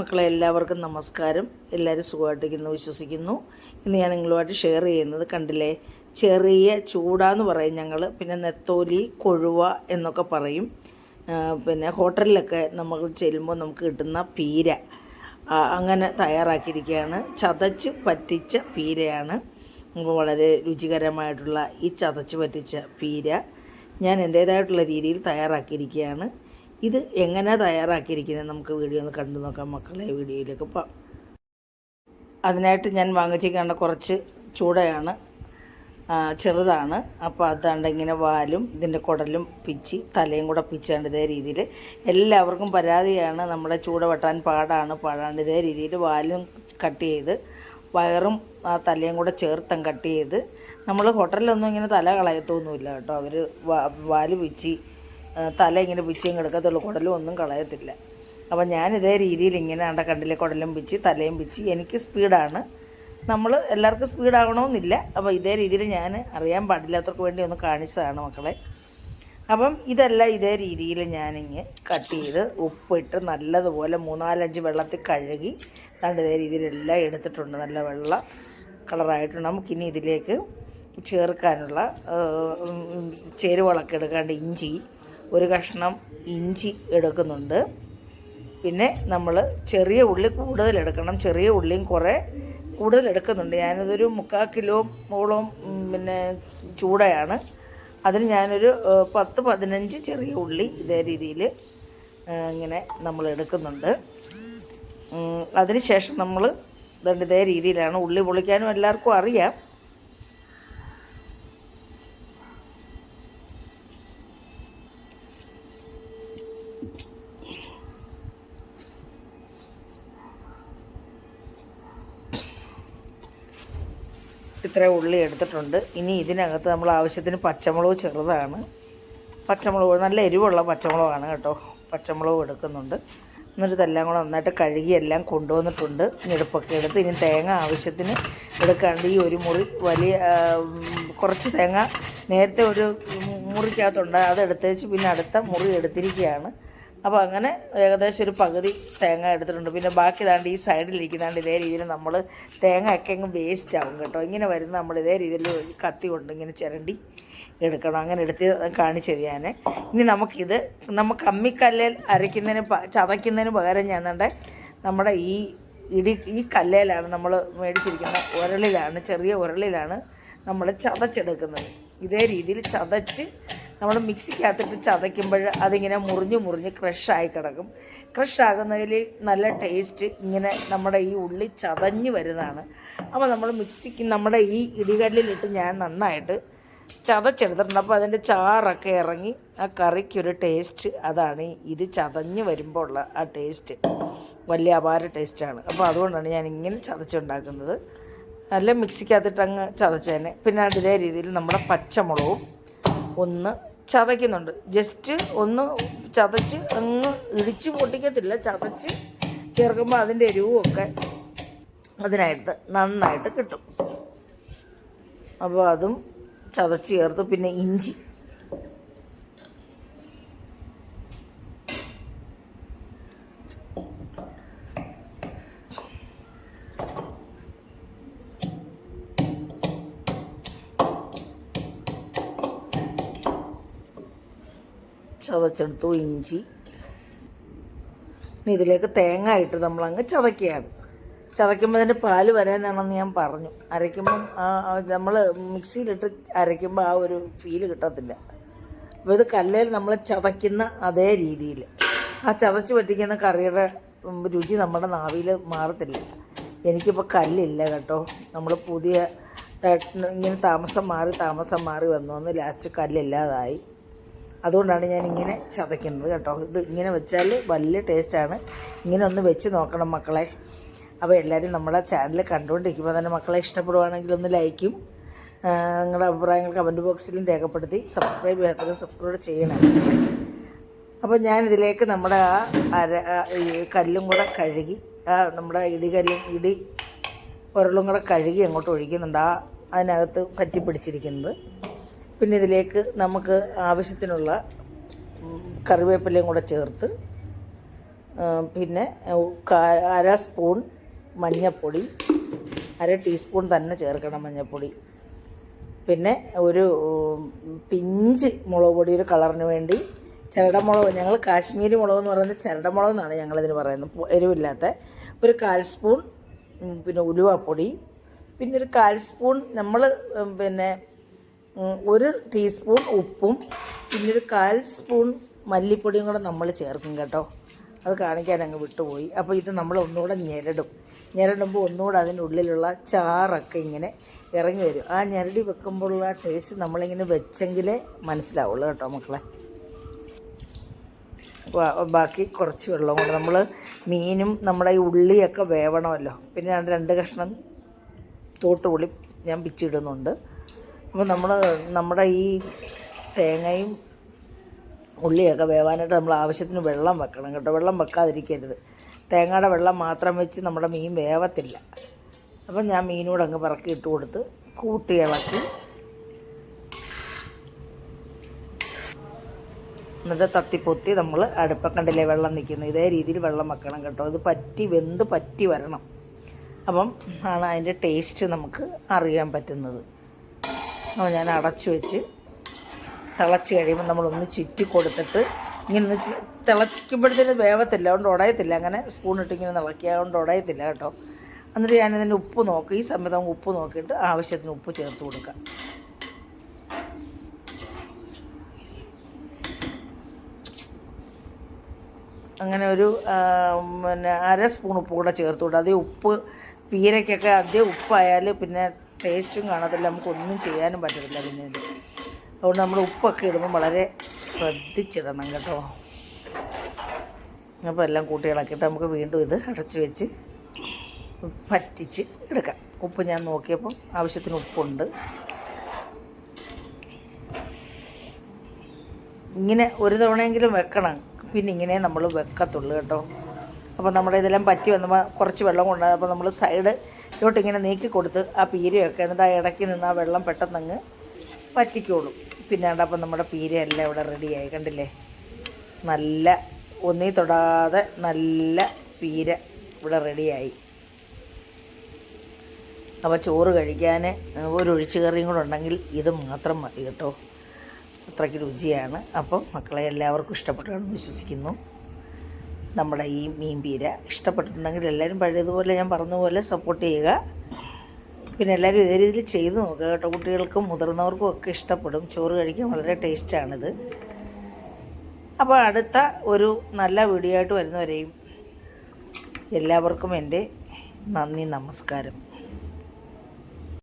മക്കളെ എല്ലാവർക്കും നമസ്കാരം. എല്ലാവരും സുഖമായിട്ടിരിക്കുന്നു വിശ്വസിക്കുന്നു. ഇന്ന് ഞാൻ നിങ്ങളുമായിട്ട് ഷെയർ ചെയ്യുന്നത് കണ്ടില്ലേ? ചെറിയ ചൂടാന്ന് പറയും ഞങ്ങൾ പിന്നെ നെത്തോലി കൊഴുവ എന്നൊക്കെ പറയും. പിന്നെ ഹോട്ടലിലൊക്കെ നമ്മൾ ചെല്ലുമ്പോൾ നമുക്ക് കിട്ടുന്ന പീര. അങ്ങനെ തയ്യാറാക്കിയിരിക്കുകയാണ്. ചതച്ച് പറ്റിച്ച പീരയാണ്. വളരെ രുചികരമായിട്ടുള്ള ഈ ചതച്ച് പറ്റിച്ച പീര. ഞാൻ എന്റേതായിട്ടുള്ള രീതിയിൽ തയ്യാറാക്കിയിരിക്കുകയാണ്. ഇത് എങ്ങനെ തയ്യാറാക്കിയിരിക്കുന്നത് നമുക്ക് വീഡിയോ ഒന്ന് കണ്ടു നോക്കാം മക്കളെ വീഡിയോയിലേക്ക് പോ അതിനായിട്ട് ഞാൻ വാങ്ങിച്ചിരിക്കേണ്ട കുറച്ച് ചൂടയാണ് ചെറുതാണ്. അപ്പോൾ അതാണ്ട് ഇങ്ങനെ വാലും ഇതിന്റെ കുടലും പിച്ചി തലയും കൂടെ പിച്ചാണ്ട് ഇതേ രീതിയിൽ എല്ലാവർക്കും പരാതിയാണ്. നമ്മുടെ ചൂട വെട്ടാൻ പാടാണ്. പാടാണ്ട് ഇതേ രീതിയിൽ വാലും കട്ട് ചെയ്ത് വയറും ആ തലയും കൂടെ ചേർത്തും കട്ട് ചെയ്ത് നമ്മൾ ഹോട്ടലിലൊന്നും ഇങ്ങനെ തല കളയത്തൊന്നുമില്ല കേട്ടോ. അവർ വാൽ പിച്ചി തല ഇങ്ങനെ പിച്ചിയും കിടക്കത്തുള്ളൂ കുടലും ഒന്നും കളയത്തില്ല. അപ്പം ഞാൻ ഇതേ രീതിയിൽ ഇങ്ങനെ ആണ്ട കണ്ടിലെ കുടലും പിച്ച് തലയും പിച്ച്. എനിക്ക് സ്പീഡാണ്. നമ്മൾ എല്ലാവർക്കും സ്പീഡാകണമെന്നില്ല. അപ്പോൾ ഇതേ രീതിയിൽ ഞാൻ അറിയാൻ പാടില്ലാത്തവർക്ക് വേണ്ടി ഒന്ന് കാണിച്ചതാണ് മക്കളെ. അപ്പം ഇതെല്ലാം ഇതേ രീതിയിൽ ഞാനിങ്ങ് കട്ട് ചെയ്ത് ഉപ്പിട്ട് നല്ലതുപോലെ മൂന്നാലഞ്ച് വെള്ളത്തിൽ കഴുകി രണ്ട് ഇതേ രീതിയിൽ എല്ലാം എടുത്തിട്ടുണ്ട്. നല്ല വെള്ള കളറായിട്ടുണ്ട്. നമുക്കിനി ഇതിലേക്ക് ചേർക്കാനുള്ള ചേരുവളക്കെടുക്കാണ്ട് ഇഞ്ചി ഒരു കഷ്ണം ഇഞ്ചി എടുക്കുന്നുണ്ട്. പിന്നെ നമ്മൾ ചെറിയ ഉള്ളി കൂടുതൽ എടുക്കണം. ചെറിയ ഉള്ളിയും കുറേ കൂടുതൽ എടുക്കുന്നുണ്ട്. ഞാനിതൊരു മുക്കാൽ കിലോ മോളും പിന്നെ ചൂടയാണ്. അതിന് ഞാനൊരു പത്ത് പതിനഞ്ച് ചെറിയ ഉള്ളി ഇതേ രീതിയിൽ ഇങ്ങനെ നമ്മൾ എടുക്കുന്നുണ്ട്. അതിനുശേഷം നമ്മൾ ഇതേ രീതിയിലാണ് ഉള്ളി പൊളിക്കാനും എല്ലാവർക്കും അറിയാം. ഇത്ര ഉള്ളി എടുത്തിട്ടുണ്ട്. ഇനി ഇതിനകത്ത് നമ്മൾ ആവശ്യത്തിന് പച്ചമുളക് ചെറുതാണ്. പച്ചമുളക് നല്ല എരിവുള്ള പച്ചമുളകാണ് കേട്ടോ. പച്ചമുളക് എടുക്കുന്നുണ്ട്. എന്നിട്ട് ഇതെല്ലാം കൂടെ നന്നായിട്ട് കഴുകി എല്ലാം കൊണ്ടുവന്നിട്ടുണ്ട്. ഞെടുപ്പൊക്കെ എടുത്ത് ഇനി തേങ്ങ ആവശ്യത്തിന് എടുക്കാണ്ട് ഈ ഒരു മുറി വലിയ കുറച്ച് തേങ്ങ നേരത്തെ ഒരു മുറിക്കകത്തുണ്ട്. അത് എടുത്തേച്ച് പിന്നെ അടുത്ത മുറി എടുത്തിരിക്കുകയാണ്. അപ്പോൾ അങ്ങനെ ഏകദേശം ഒരു പകുതി തേങ്ങ എടുത്തിട്ടുണ്ട്. പിന്നെ ബാക്കി ദാണ്ട് ഈ സൈഡിലിരിക്കുന്നാണ്ട് ഇതേ രീതിയിൽ നമ്മൾ തേങ്ങ ഒക്കെ അങ്ങ് വേസ്റ്റ് ആവും കേട്ടോ. ഇങ്ങനെ വരുന്ന നമ്മൾ ഇതേ രീതിയിൽ കത്തി കൊണ്ട് ഇങ്ങനെ ചിരണ്ടി എടുക്കണം. അങ്ങനെ എടുത്ത് കാണിച്ചത് ഞാൻ ഇനി നമുക്കിത് നമുക്ക് അമ്മിക്കല്ലിൽ അരയ്ക്കുന്നതിന് ചതയ്ക്കുന്നതിന് പകരം ഞാൻ നമ്മുടെ ഈ ഇടി ഈ കല്ലേലാണ് നമ്മൾ മേടിച്ചിരിക്കുന്ന ഉരളിലാണ് ചെറിയ ഉരളിലാണ് നമ്മൾ ചതച്ചെടുക്കുന്നത്. ഇതേ രീതിയിൽ ചതച്ച് നമ്മൾ മിക്സിക്കകത്തിട്ട് ചതയ്ക്കുമ്പോൾ അതിങ്ങനെ മുറിഞ്ഞ് മുറിഞ്ഞ് ക്രഷായി കിടക്കും. ക്രഷ് ആകുന്നതിൽ നല്ല ടേസ്റ്റ് ഇങ്ങനെ നമ്മുടെ ഈ ഉള്ളി ചതഞ്ഞ് വരുന്നതാണ്. അപ്പോൾ നമ്മൾ മിക്സിക്ക് നമ്മുടെ ഈ ഇടികല്ലിലിട്ട് ഞാൻ നന്നായിട്ട് ചതച്ചെടുത്തിട്ടുണ്ട്. അപ്പോൾ അതിന്റെ ചാറൊക്കെ ഇറങ്ങി ആ കറിക്കൊരു ടേസ്റ്റ് അതാണ്. ഇത് ചതഞ്ഞ് വരുമ്പോൾ ഉള്ള ആ ടേസ്റ്റ്. വലിയ അപാര ടേസ്റ്റാണ്. അപ്പോൾ അതുകൊണ്ടാണ് ഞാൻ ഇങ്ങനെ ചതച്ചുണ്ടാക്കുന്നത്. നല്ല മിക്സിക്കകത്തിട്ട് അങ്ങ് ചതച്ചതന്നെ പിന്നെ അതേ രീതിയിൽ നമ്മുടെ പച്ചമുളകും ഒന്ന് ചതയ്ക്കുന്നുണ്ട്. ജസ്റ്റ് ഒന്ന് ചതച്ച് അങ്ങ് ഇടിച്ച് പൊട്ടിക്കത്തില്ല. ചതച്ച് ചേർക്കുമ്പോൾ അതിന്റെ എരിവുമൊക്കെ അതിനായിട്ട് നന്നായിട്ട് കിട്ടും. അപ്പോൾ അതും ചതച്ച് ചേർത്ത് പിന്നെ ഇഞ്ചി. ചതച്ചെടുത്തു ഇഞ്ചി. ഇതിലേക്ക് തേങ്ങ ഇട്ട് നമ്മളങ്ങ് ചതക്കുകയാണ്. ചതയ്ക്കുമ്പോൾ അതിന്റെ പാൽ വരാനാണെന്ന് ഞാൻ പറഞ്ഞു. അരയ്ക്കുമ്പം നമ്മൾ മിക്സിയിലിട്ട് അരയ്ക്കുമ്പോൾ ആ ഒരു ഫീൽ കിട്ടത്തില്ല. അപ്പോൾ ഇത് കല്ലേൽ നമ്മൾ ചതയ്ക്കുന്ന അതേ രീതിയിൽ. ആ ചതച്ച് പറ്റിക്കുന്ന കറിയുടെ രുചി നമ്മുടെ നാവിയിൽ മാറത്തില്ല. എനിക്കിപ്പോൾ കല്ലില്ല കേട്ടോ. നമ്മൾ പുതിയ ഇങ്ങനെ താമസം മാറി താമസം മാറി വന്ന് ലാസ്റ്റ് കല്ലില്ലാതായി. അതുകൊണ്ടാണ് ഞാൻ ഇങ്ങനെ ചതയ്ക്കുന്നത് കേട്ടോ. ഇത് ഇങ്ങനെ വെച്ചാൽ വലിയ ടേസ്റ്റാണ്. ഇങ്ങനെ ഒന്ന് വെച്ച് നോക്കണം മക്കളെ. അപ്പോൾ എല്ലാവരും നമ്മളെ ചാനൽ കണ്ടുകൊണ്ടിരിക്കുമ്പോൾ തന്നെ മക്കളെ ഇഷ്ടപ്പെടുവാണെങ്കിൽ ഒന്ന് ലൈക്കും. നിങ്ങളുടെ അഭിപ്രായങ്ങൾ കമന്റ് ബോക്സിലും രേഖപ്പെടുത്തി സബ്സ്ക്രൈബ് ചെയ്യാത്തവരും സബ്സ്ക്രൈബ് ചെയ്യണം. അപ്പോൾ ഞാനിതിലേക്ക് നമ്മുടെ ആ അര കല്ലും കൂടെ കഴുകി ആ നമ്മുടെ ഇടികല്ലും ഇടി ഉരളും കൂടെ കഴുകി അങ്ങോട്ട് ഒഴിക്കുന്നുണ്ട്. ആ അതിനകത്ത് പറ്റി പിടിച്ചിരിക്കുന്നത് പിന്നെ ഇതിലേക്ക് നമുക്ക് ആവശ്യത്തിനുള്ള കറിവേപ്പിലയും കൂടെ ചേർത്ത് പിന്നെ അര സ്പൂൺ മഞ്ഞൾപ്പൊടി അര ടീസ്പൂൺ തന്നെ ചേർക്കണം മഞ്ഞൾപ്പൊടി പിന്നെ ഒരു പിഞ്ച് മുളക് പൊടി ഒരു കളറിന് വേണ്ടി ചരടമുളക് ഞങ്ങൾ കാശ്മീരി മുളക് എന്ന് പറയുന്നത് ചരടമുളക് എന്നാണ് ഞങ്ങളിതിന് പറയുന്നത്. എരിവില്ലാത്ത ഒരു കാൽ സ്പൂൺ പിന്നെ ഉലുവാപ്പൊടി പിന്നെ ഒരു കാൽ സ്പൂൺ നമ്മൾ പിന്നെ ഒരു ടീസ്പൂൺ ഉപ്പും പിന്നെ ഒരു കാൽ സ്പൂൺ മല്ലിപ്പൊടിയും കൂടെ നമ്മൾ ചേർക്കും കേട്ടോ. അത് കാണിക്കാൻ അങ്ങ് വിട്ടുപോയി. അപ്പോൾ ഇത് നമ്മൾ ഒന്നുകൂടെ ഞെരടും. ഞെരടുമ്പോൾ ഒന്നുകൂടെ അതിന്റെ ഉള്ളിലുള്ള ചാറൊക്കെ ഇങ്ങനെ ഇറങ്ങി വരും. ആ ഞെരടി വെക്കുമ്പോഴുള്ള ടേസ്റ്റ് നമ്മളിങ്ങനെ വെച്ചെങ്കിലേ മനസ്സിലാവുള്ളൂ കേട്ടോ മക്കളെ. ബാക്കി കുറച്ച് വെള്ളം കൊണ്ട് നമ്മൾ മീനും നമ്മുടെ ഈ ഉള്ളിയൊക്കെ വേവണമല്ലോ. പിന്നെ രണ്ട് കഷ്ണം തോട്ടുപുളി ഞാൻ പിച്ചിടുന്നുണ്ട്. അപ്പോൾ നമ്മൾ നമ്മുടെ ഈ തേങ്ങയും ഉള്ളിയൊക്കെ വേവാനായിട്ട് നമ്മൾ ആവശ്യത്തിന് വെള്ളം വെക്കണം കേട്ടോ. വെള്ളം വെക്കാതിരിക്കരുത്. തേങ്ങയുടെ വെള്ളം മാത്രം വെച്ച് നമ്മുടെ മീൻ വേവത്തില്ല. അപ്പം ഞാൻ മീനോട് അങ്ങ് പറക്കി ഇട്ട് കൊടുത്ത് കൂട്ടി ഇളക്കി. എന്നിട്ട് തത്തിപ്പൊത്തി നമ്മൾ അടുപ്പക്കണ്ടിലെ വെള്ളം നിൽക്കുന്നു ഇതേ രീതിയിൽ വെള്ളം വെക്കണം കേട്ടോ. ഇത് പറ്റി വെന്ത് പറ്റി വരണം. അപ്പം ആണ് അതിന്റെ ടേസ്റ്റ് നമുക്ക് അറിയാൻ പറ്റുന്നത്. അപ്പോൾ ഞാൻ അടച്ചു വെച്ച് തിളച്ച് കഴിയുമ്പോൾ നമ്മളൊന്ന് ചുറ്റി കൊടുത്തിട്ട് ഇങ്ങനെ ഒന്ന് തിളയ്ക്കുമ്പോഴത്തേന് വേവത്തില്ല അതുകൊണ്ട് ഉടയത്തില്ല. അങ്ങനെ സ്പൂൺ ഇട്ട് ഇങ്ങനെ തിളക്കുക അതുകൊണ്ട് ഉടയത്തില്ല കേട്ടോ. എന്നിട്ട് ഞാനിതിന്റെ ഉപ്പ് നോക്കി ഈ സമയത്ത് നമുക്ക് ഉപ്പ് നോക്കിയിട്ട് ആവശ്യത്തിന് ഉപ്പ് ചേർത്ത് കൊടുക്കാം. അങ്ങനെ ഒരു പിന്നെ അര സ്പൂൺ ഉപ്പ് കൂടെ ചേർത്ത് കൊടുക്കുക അതേ ഉപ്പ് പീരയ്ക്കൊക്കെ അതേ ഉപ്പായാൽ പിന്നെ ടേസ്റ്റും കാണത്തില്ല നമുക്കൊന്നും ചെയ്യാനും പറ്റത്തില്ല പിന്നെ അതുകൊണ്ട് നമ്മൾ ഉപ്പൊക്കെ ഇടുമ്പോൾ വളരെ ശ്രദ്ധിച്ചിടണം കേട്ടോ. അപ്പോൾ എല്ലാം കൂട്ടികളാക്കിയിട്ട് നമുക്ക് വീണ്ടും ഇത് അടച്ചു വെച്ച് പറ്റിച്ച് എടുക്കാം. ഉപ്പ് ഞാൻ നോക്കിയപ്പോൾ ആവശ്യത്തിന് ഉപ്പുണ്ട്. ഇങ്ങനെ ഒരു തവണയെങ്കിലും വെക്കണം. പിന്നെ ഇങ്ങനെ നമ്മൾ വെക്കത്തുള്ളൂ കേട്ടോ. അപ്പോൾ നമ്മുടെ ഇതെല്ലാം പറ്റി വന്നപ്പോൾ കുറച്ച് വെള്ളം കൊണ്ടുപോയി അപ്പോൾ നമ്മൾ സൈഡ് ഇങ്ങോട്ട് ഇങ്ങനെ നീക്കി കൊടുത്ത് ആ പീരയൊക്കെ എന്നിട്ട് ആ ഇടയ്ക്ക് നിന്ന് ആ വെള്ളം പെട്ടെന്നങ്ങ് പറ്റിക്കോളും പിന്നെ അപ്പം നമ്മുടെ പീരയെല്ലാം ഇവിടെ റെഡിയായി. കണ്ടില്ലേ? നല്ല ഒന്നീ തൊടാതെ നല്ല പീര ഇവിടെ റെഡിയായി. അപ്പോൾ ചോറ് കഴിക്കാൻ ഒരു ഒഴിച്ചുകറിയും കൂടെ ഉണ്ടെങ്കിൽ ഇത് മാത്രം മതി കേട്ടോ. അത്രയ്ക്ക് രുചിയാണ്. അപ്പം മക്കളെ എല്ലാവർക്കും ഇഷ്ടപ്പെട്ടു വിശ്വസിക്കുന്നു. നമ്മുടെ ഈ മീൻ പീര ഇഷ്ടപ്പെട്ടിട്ടുണ്ടെങ്കിൽ എല്ലാവരും പഴയതുപോലെ ഞാൻ പറഞ്ഞതുപോലെ സപ്പോർട്ട് ചെയ്യുക. പിന്നെ എല്ലാവരും ഇതേ രീതിയിൽ ചെയ്ത് നോക്കുക കേട്ടോ. കുട്ടികൾക്കും മുതിർന്നവർക്കും ഒക്കെ ഇഷ്ടപ്പെടും. ചോറ് കഴിക്കാൻ വളരെ ടേസ്റ്റാണിത് അപ്പോൾ അടുത്ത ഒരു നല്ല വീഡിയോ ആയിട്ട് വരുന്നവരെയും എല്ലാവർക്കും എന്റെ നന്ദി നമസ്കാരം.